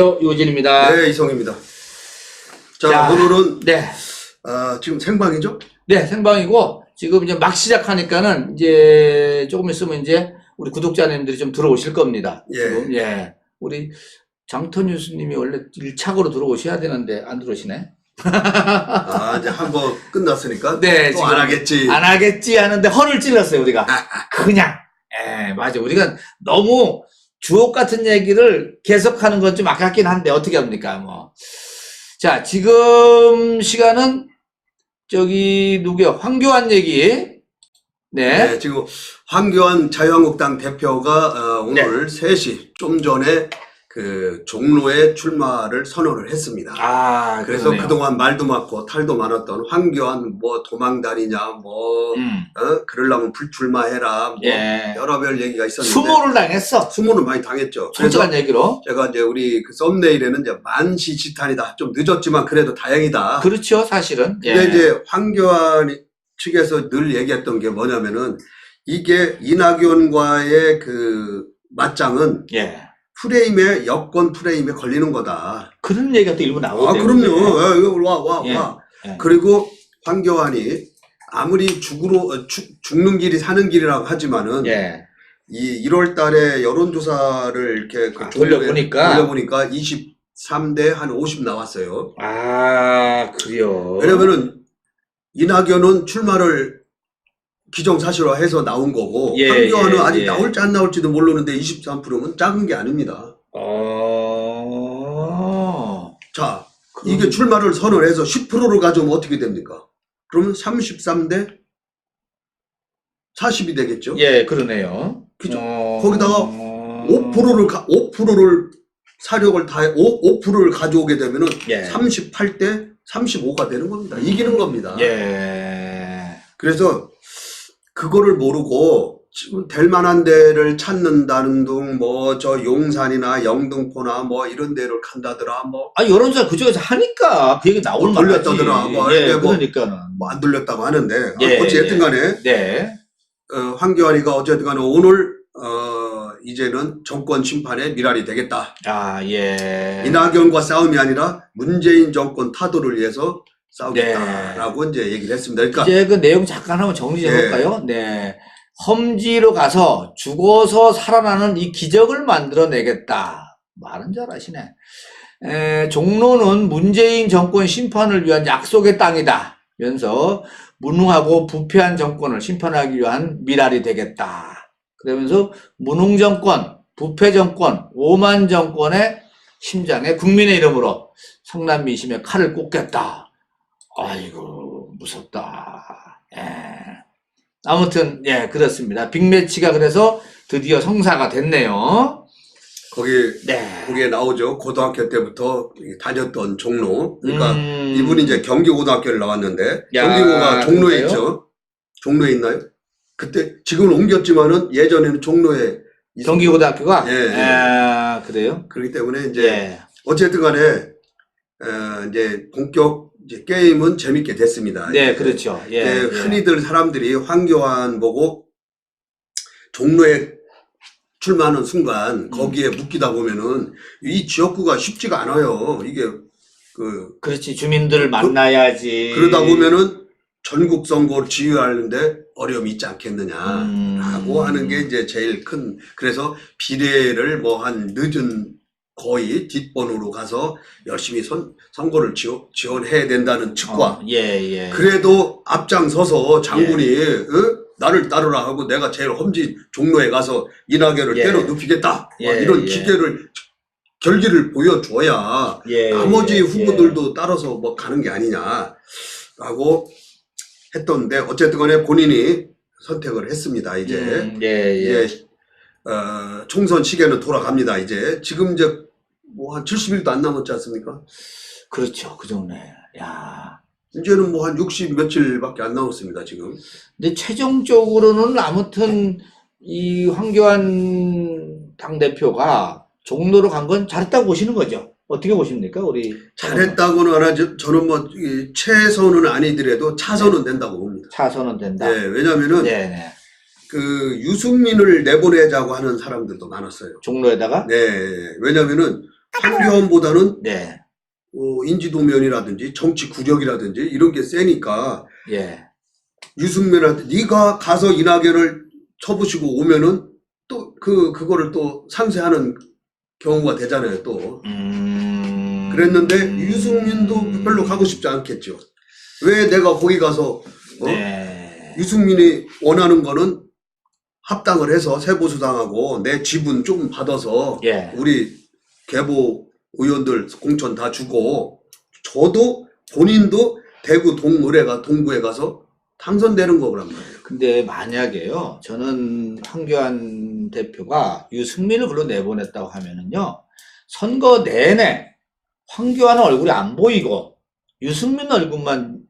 요진입니다. 네, 이성입니다. 자, 자. 오늘은 네. 아, 지금 생방이죠? 네, 생방이고, 지금 이제 막 시작하니까는 이제 조금 있으면 이제 우리 구독자님들이 좀 들어오실 겁니다. 예. 지금, 예. 우리 장터 뉴스님이 원래 일착으로 들어오셔야 되는데 안 들어오시네. 아, 이제 한 번 끝났으니까 네, 또 안 하겠지. 안 하겠지 하는데 허를 찔렀어요, 우리가. 그냥. 예, 맞아. 우리가 너무 주옥 같은 얘기를 계속하는 건 좀 아깝긴 한데 어떻게 합니까, 뭐. 자, 지금 시간은 저기 누구야? 황교안 얘기. 네. 네, 지금 황교안 자유한국당 대표가 어, 오늘 네. 3시 좀 전에 그 종로에 출마를 선언을 했습니다. 아, 그래서 그러네요. 그동안 말도 많고 탈도 많았던 황교안 뭐 도망다니냐 뭐 음, 어? 그러려면 불출마해라 뭐 예. 여러 별 얘기가 있었는데 수모를 당했어. 수모는 많이 당했죠. 솔직한 얘기로. 제가 이제 우리 그 썸네일에는 이제 만시지탄이다. 좀 늦었지만 그래도 다행이다. 그렇죠, 사실은. 예. 근데 이제 황교안 측에서 늘 얘기했던 게 뭐냐면은 이게 이낙연과의 그 맞짱은 예. 프레임에 여권 프레임에 걸리는 거다. 그런 얘기가 또 일부 아 나오대요. 그럼요. 야, 이거 와와 와. 예, 예. 그리고 황교안이 아무리 죽으로 어, 죽, 죽는 길이 사는 길이라고 하지만은 예. 이 1월 달에 여론조사를 이렇게 그 아, 돌려보니까? 돌려보니까 23대 한 50 나왔어요. 아, 그래요. 왜냐면은 이낙연은 출마를 기정사실화해서 나온 거고 예, 황교안은 예, 아직 예. 나올지 안 나올지도 모르는데 23%면 작은 게 아닙니다. 어. 자, 그럼- 이게 출마를 선언해서 10%를 가져오면 어떻게 됩니까? 그러면 33대 40이 되겠죠? 예, 그러네요. 그죠. 어... 거기다가 5%를 5%를 사력을 다해 5, 5%를 가져오게 되면은 예. 38대 35가 되는 겁니다. 이기는 겁니다. 예. 그래서 그거를 모르고 지금 될 만한 데를 찾는다는 둥 뭐 저 용산이나 영등포나 뭐 이런 데를 간다더라 뭐 아, 여론조사 그쪽에서 하니까 그 얘기 나올 뭐 만하지. 돌렸다더라, 뭐 예, 이렇게 뭐- 그러니까는. 뭐안 들렸다고 하는데 예, 어찌됐든 예. 간에 네. 어, 황교안이가 어쨌든 간에 오늘 어, 이제는 정권 심판의 미랄이 되겠다. 아, 예. 이낙연과 싸움이 아니라 문재인 정권 타도를 위해서 싸우겠다라고 네. 이제 얘기를 했습니다. 그러니까 이제 그 내용 잠깐 한번 정리 좀 예. 해볼까요? 네. 험지로 가서 죽어서 살아나는 이 기적을 만들어내겠다. 말은 잘하시네. 에, 종로는 문재인 정권 심판을 위한 약속의 땅이다. 면서 무능하고 부패한 정권을 심판하기 위한 미랄이 되겠다. 그러면서 무능 정권, 부패 정권, 오만 정권의 심장에 국민의 이름으로 성남 민심에 칼을 꽂겠다. 아이고 무섭다. 예. 아무튼 예 그렇습니다. 빅매치가 그래서 드디어 성사가 됐네요. 거기 네. 거기에 나오죠. 고등학교 때부터 다녔던 종로. 그러니까 음, 이분이 이제 경기고등학교를 나왔는데 야, 경기고가 종로에 그런가요? 있죠. 종로에 있나요? 그때 지금은 옮겼지만은 예전에는 종로에 경기고등학교가 예, 예. 아, 그래요? 그렇기 때문에 이제 예. 어쨌든 간에 어, 이제 본격 이제 게임은 재밌게 됐습니다. 네 그렇죠. 예. 예. 흔히들 사람들이 황교안 보고 종로에 출마하는 순간 음. 거기에 묶이다 보면은 이 지역구가 쉽지가 않아요. 이게 그 그렇지 주민들을 만나야지. 그러다 보면은 전국 선거를 지휘하는데 어려움이 있지 않겠느냐라고 음. 하는 게 이제 제일 큰 그래서 비례를 뭐 한 늦은 거의 뒷번호로 가서 열심히 선, 선거를 지원, 지원해야 된다는 측과 어, 예 예. 그래도 앞장서서 장군이 어? 나를 따르라 하고 내가 제일 험지 종로에 가서 이낙연을 예. 때려 눕히겠다 뭐 예, 이런 예. 기계를 결기를 보여줘야 예, 나머지 예, 후보들도 따라서 뭐 가는 게 아니냐라고 했던데 어쨌든 간에 본인이 선택을 했습니다 예. 이제 음, 예, 예. 이제 어, 총선 시계는 돌아갑니다 이제 지금 이제 뭐 한 70일도 안 남았지 않습니까 그렇죠 그 정도네. 야. 이제는 뭐 한 60 며칠밖에 안 남았습니다 지금 근데 최종적으로는 아무튼 이 황교안 당대표가 종로로 간 건 잘했다고 보시는 거죠. 어떻게 보십니까, 우리? 잘했다고는 안 하죠. 저는 뭐, 이 최선은 아니더라도 차선은 된다고 봅니다. 차선은 된다. 네, 왜냐면은, 네, 네. 그, 유승민을 내보내자고 하는 사람들도 많았어요. 종로에다가 네, 왜냐면은, 황교안보다는 네. 어, 인지도면이라든지 정치 구력이라든지 이런 게 세니까 예. 유승민한테 네가 가서 이낙연을 쳐부시고 오면은 또 그 그거를 또 상쇄하는 경우가 되잖아요 또 음. 그랬는데 음. 유승민도 별로 가고 싶지 않겠죠 왜 내가 거기 가서 어? 네. 유승민이 원하는 거는 합당을 해서 세보수당하고 내 지분 조금 받아서 예. 우리 개보 의원들 공천 다 주고 저도 본인도 대구 동의회가 동구에 가서 당선되는 거란 말이에요. 근데 만약에요, 저는 황교안 대표가 유승민을 불러 내보냈다고 하면은요, 선거 내내 황교안 얼굴이 안 보이고 유승민 얼굴만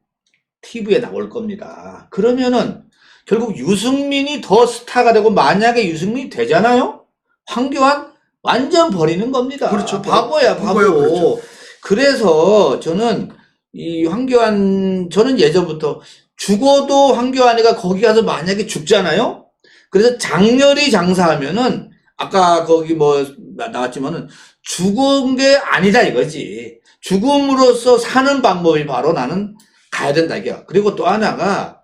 TV에 나올 겁니다. 그러면은 결국 유승민이 더 스타가 되고 만약에 유승민이 되잖아요? 황교안 완전 버리는 겁니다. 그렇죠. 바보야, 바보. 바보예요, 그렇죠. 그래서 저는 이 황교안, 저는 예전부터 죽어도 황교안이가 거기 가서 만약에 죽잖아요? 그래서 장렬히 장사하면은 아까 거기 뭐 나- 나왔지만은 죽은 게 아니다 이거지. 죽음으로써 사는 방법이 바로 나는 가야 된다 이게. 그리고 또 하나가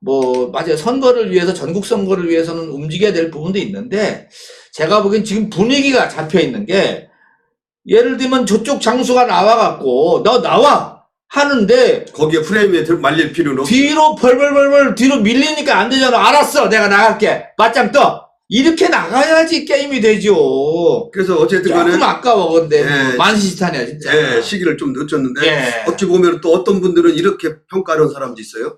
뭐 맞아요. 선거를 위해서 전국 선거를 위해서는 움직여야 될 부분도 있는데 제가 보기엔 지금 분위기가 잡혀 있는 게 예를 들면 저쪽 장수가 나와갖고 너 나와 하는데 거기에 프레임에 들- 말릴 필요는 없 뒤로 벌벌벌벌 뒤로 밀리니까 안 되잖아. 알았어. 내가 나갈게. 맞짱 떠. 이렇게 나가야지 게임이 되죠. 그래서 어쨌든 간에 조금 아까워 근데 예. 뭐 만시지탄이야 진짜. 예, 시기를 좀 늦췄는데 예. 어찌 보면 또 어떤 분들은 이렇게 평가하는 사람도 있어요.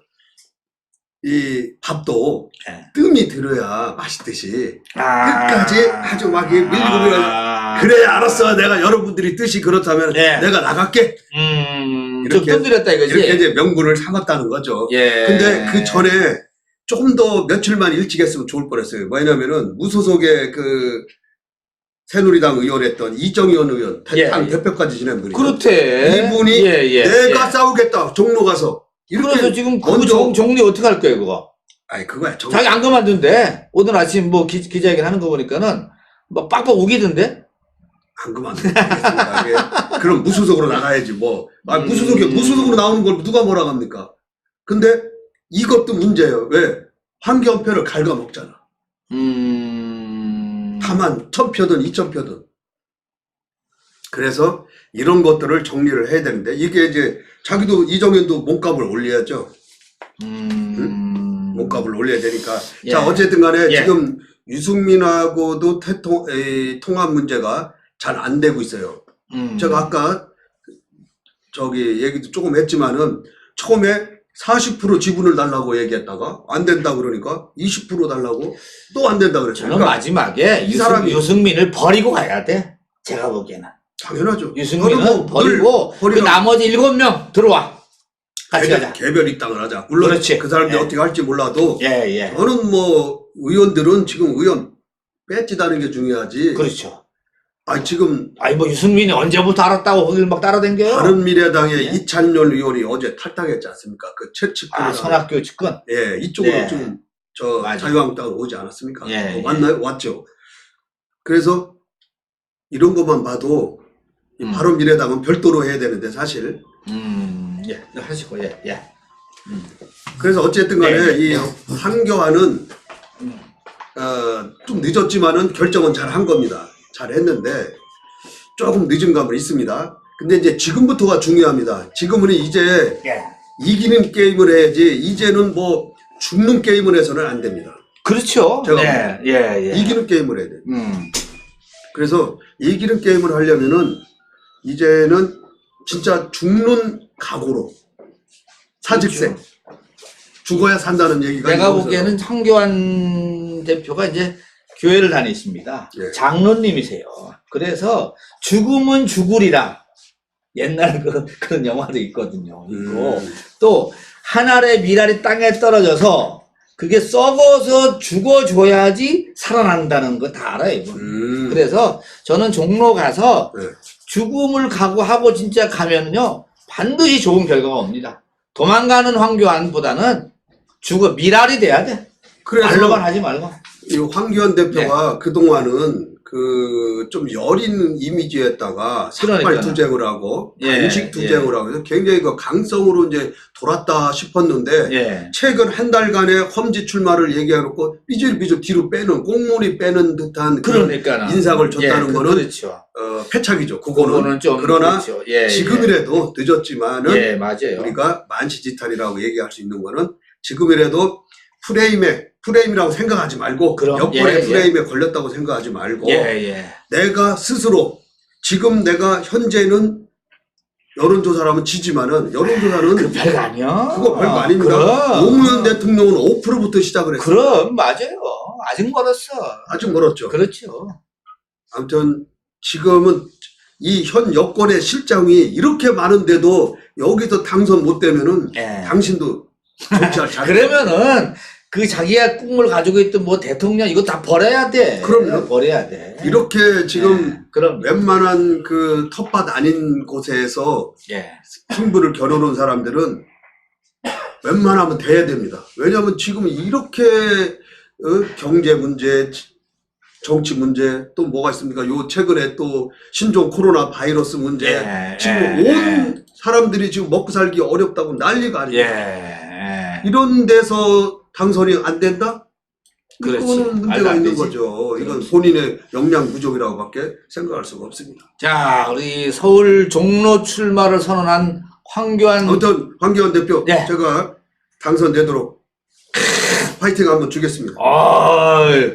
이 밥도 예. 뜸이 들어야 맛있듯이 아. 끝까지 아주 막 밀고 아. 그래 알았어 내가 여러분들이 뜻이 그렇다면 예. 내가 나갈게 음. 좀 이렇게- 뜸들였다 이거지. 이렇게 이제 명분을 삼았다는 거죠. 예. 근데 그 전에 조금 더 며칠만 일찍 했으면 좋을 뻔했어요. 왜냐면은 무소속의 그 새누리당 의원했던 이정현 의원 예, 당 예. 대표까지 지낸 분이죠. 그렇대. 이분이 예, 예, 내가 예. 싸우겠다 종로 가서 그래서 지금 그거 먼저- 정, 정리 어떻게 할 거예요 그거? 아니 그거야 정... 자기 안 그만둔대. 오늘 아침 뭐 기, 기자회견 하는 거 보니까는 뭐 빡빡 우기던데. 안 그만두겠습니다. 이게 그럼 무소속으로 나가야지 뭐. 아 음. 무소속이 무소속으로 나오는 걸 누가 뭐라 합니까? 근데 이것도 문제예요. 왜? 환경표를 갉아먹잖아. 음. 다만 천 표든 이천 표든. 그래서 이런 것들을 정리를 해야 되는데 이게 이제 자기도 이정현도 몸값을 올려야죠. 음. 몸값을 올려야 되니까. 예. 자 어쨌든 간에 예. 지금 유승민하고도 태통, 에, 통합 문제가 잘 안 되고 있어요. 음. 제가 아까 저기 얘기도 조금 했지만은 처음에 40% 지분을 달라고 얘기했다가 안 된다 그러니까 20% 달라고 또 안 된다 그랬어요. 저는 그러니까 마지막에 이 유승, 사람이- 유승민을 버리고 가야 돼. 제가 보기에는. 당연하죠. 유승민은 뭐 버리고 늘그 버리라- 나머지 일곱 명 들어와. 같이 개별, 가자. 개별 입당을 하자. 물론 그렇지. 그 사람들이 예. 어떻게 할지 몰라도 예, 예. 저는 뭐 의원들은 지금 의원 뺏지다는 게 중요하지. 그렇죠. 아 지금 아니 뭐 유승민이 언제부터 알았다고 거길 막 따라댕겨요? 바른미래당의 예. 이찬열 의원이 어제 탈당했지 않습니까? 그 채찍 아, 선학교 측근. 예, 이쪽으로 네. 좀, 저, 맞아요. 자유한국당으로 오지 않았습니까? 예, 어, 예. 왔나요? 왔죠. 그래서, 이런 것만 봐도, 이 음. 바로 미래당은 별도로 해야 되는데, 사실. 음, 예. 하시고, 예, 예. 그래서 어쨌든 간에, 네, 이 한교안은, 음. 어, 좀 늦었지만은 결정은 잘 한 겁니다. 잘 했는데, 조금 늦은 감은 있습니다. 근데 이제 지금부터가 중요합니다. 지금은 이제 예. 이기는 게임을 해야지, 이제는 뭐, 죽는 게임을 해서는 안 됩니다. 그렇죠. 제가 네, 예, 예. 이기는 게임을 해야 돼. 음. 그래서 이기는 게임을 하려면은 이제는 진짜 죽는 각오로 사직생 죽어야 산다는 얘기가 내가 나오잖아. 보기에는 황교안 대표가 이제 교회를 다니십니다. 예. 장로님이세요. 그래서 죽음은 죽으리라. 옛날 그, 그런 영화도 있거든요. 있고. 음, 또, 한 알의 미랄이 땅에 떨어져서 그게 썩어서 죽어줘야지 살아난다는 거 다 알아요. 음, 그래서 저는 종로 가서 네. 죽음을 각오하고 진짜 가면요 반드시 좋은 결과가 옵니다. 도망가는 황교안보다는 죽어 미랄이 돼야 돼. 그래서 말로만 하지 말고. 이 황교안 대표가 네. 그동안은 그 좀 여린 이미지에다가 삭발 그러니까요. 투쟁을 하고 예, 단식 투쟁을 하고 해서 굉장히 그 강성으로 이제 돌았다 싶었는데 예. 최근 한 달간의 험지 출마를 얘기해놓고 삐질삐질 뒤로 빼는 꽁무니 빼는 듯한 그런 그러니까 인상을 줬다는 거는 그렇죠. 어, 패착이죠. 그거는, 그거는 좀 그러나 그렇죠. 예, 지금이라도 늦었지만은 예, 예, 맞아요. 우리가 만시지탄이라고 얘기할 수 있는 거는 지금이라도 프레임에 프레임이라고 생각하지 말고 그럼, 여권의 예, 예. 프레임에 걸렸다고 생각하지 말고 예, 예. 내가 스스로 지금 내가 현재는 여론조사라면 지지만은 여론조사는 그 별거 아니야. 그거 별거 아닙니다. 그럼. 노무현 대통령은 5%부터 시작을 했어요. 그럼 맞아요. 아직 멀었어. 아직 멀었죠. 그렇죠. 아무튼 지금은 이 현 여권의 실장이 이렇게 많은데도 여기서 당선 못 되면은 예. 당신도 정치할 잘 그러면은 그 자기가 꿈을 가지고 있던 뭐 대통령 이거 다 버려야 돼. 그럼요. 버려야 돼. 이렇게 지금 예, 그럼 웬만한 그 텃밭 아닌 곳에서 예. 승부를 겨뤄놓은 사람들은 웬만하면 돼야 됩니다. 왜냐하면 지금 이렇게 어, 경제 문제, 정치 문제 또 뭐가 있습니까? 요 최근에 또 신종 코로나 바이러스 문제 예. 지금 예. 온 사람들이 지금 먹고 살기 어렵다고 난리가 예. 아닙니다. 예. 이런 데서 당선이 안 된다? 그렇지. 이거는 말도 문제가 안 있는 되지. 거죠. 이건. 본인의 역량 부족이라고밖에 생각할 수가 없습니다. 자, 우리 서울 종로 출마를 선언한 황교안 아무튼 황교안 대표 네. 제가 당선되도록 파이팅 한번 주겠습니다. 어이,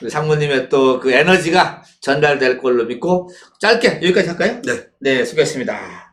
우리 상무님의 또 그 에너지가 전달될 걸로 믿고 짧게 여기까지 할까요? 네. 네, 수고했습니다.